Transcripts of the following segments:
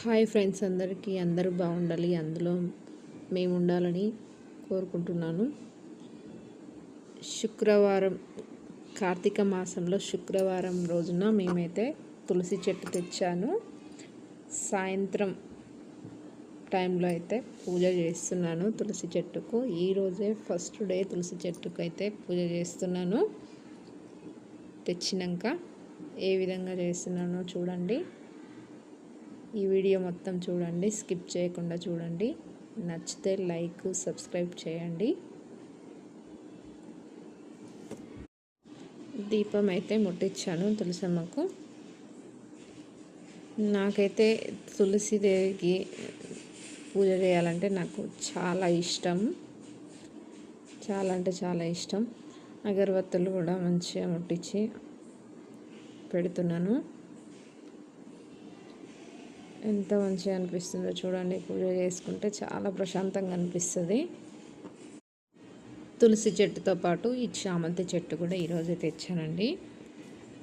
Hi friends అందరికీ అందరూ బాగుండాలి అందులో మేము ఉండాలని కోరుకుంటున్నాను. శుక్రవారం కార్తీక మాసంలో శుక్రవారం రోజున మేమైతే తులసి చెట్టు తెచ్చాను. సాయంత్రం టైంలో అయితే పూజ చేస్తున్నాను తులసి చెట్టుకు. ఈరోజే ఫస్ట్ డే తులసి చెట్టుకు అయితే పూజ చేస్తున్నాను. తెచ్చినాక ఏ విధంగా చేస్తున్నానో చూడండి. ఈ వీడియో మొత్తం చూడండి స్కిప్ చేయకుండా చూడండి. నచ్చితే లైక్ సబ్స్క్రైబ్ చేయండి. దీపం అయితే ముట్టించాను తులసమ్మకు. నాకైతే తులసిదేవికి పూజ చేయాలంటే నాకు చాలా ఇష్టం. చాలా అంటే చాలా ఇష్టం. అగరబత్తులు కూడా మంచిగా ముట్టించి పెడుతున్నాను. ఎంత మంచిగా అనిపిస్తుందో చూడండి. పూజ చేసుకుంటే చాలా ప్రశాంతంగా అనిపిస్తుంది. తులసి చెట్టుతో పాటు ఈ చామంతి చెట్టు కూడా ఈరోజు తెచ్చానండి.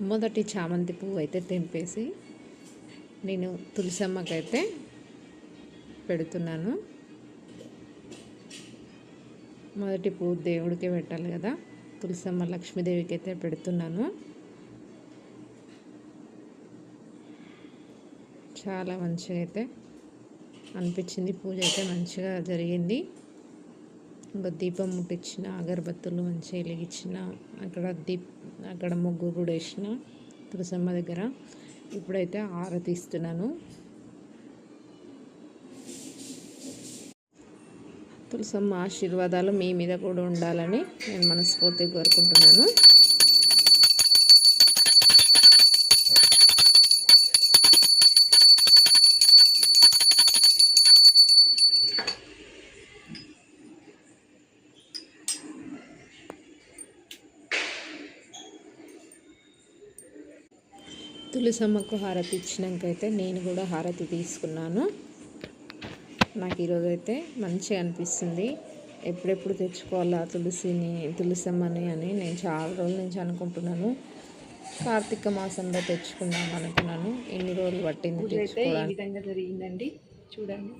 మొదటి చామంతి పువ్వు అయితే తెంపేసి నేను తులసమ్మకైతే పెడుతున్నాను. మొదటి పువ్వు దేవుడికే పెట్టాలి కదా. తులసమ్మ లక్ష్మీదేవికి అయితే పెడుతున్నాను. చాలా మంచిగా అయితే అనిపించింది. పూజ అయితే మంచిగా జరిగింది. ఇంకా దీపం ముట్టించిన అగరబత్తులు మంచిగా వెలిగించిన అక్కడ దీప్ అక్కడ ముగ్గు కూడా వేసిన తులసమ్మ దగ్గర. ఇప్పుడైతే ఆరతి ఇస్తున్నాను తులసమ్మ ఆశీర్వాదాలు మీ మీద కూడా ఉండాలని నేను మనస్ఫూర్తిగా కోరుకుంటున్నాను. తులసమ్మకు హారతి ఇచ్చినాకైతే నేను కూడా హారతి తీసుకున్నాను. నాకు ఈరోజు అయితే మంచిగా అనిపిస్తుంది. ఎప్పుడెప్పుడు తెచ్చుకోవాలా తులసిని తులసమ్మని అని నేను చాలా రోజుల నుంచి అనుకుంటున్నాను. కార్తీక మాసంలో తెచ్చుకుందాం అనుకున్నాను. ఎన్ని రోజులు పట్టింది ఈ విధంగా జరిగిందండి. చూడండి.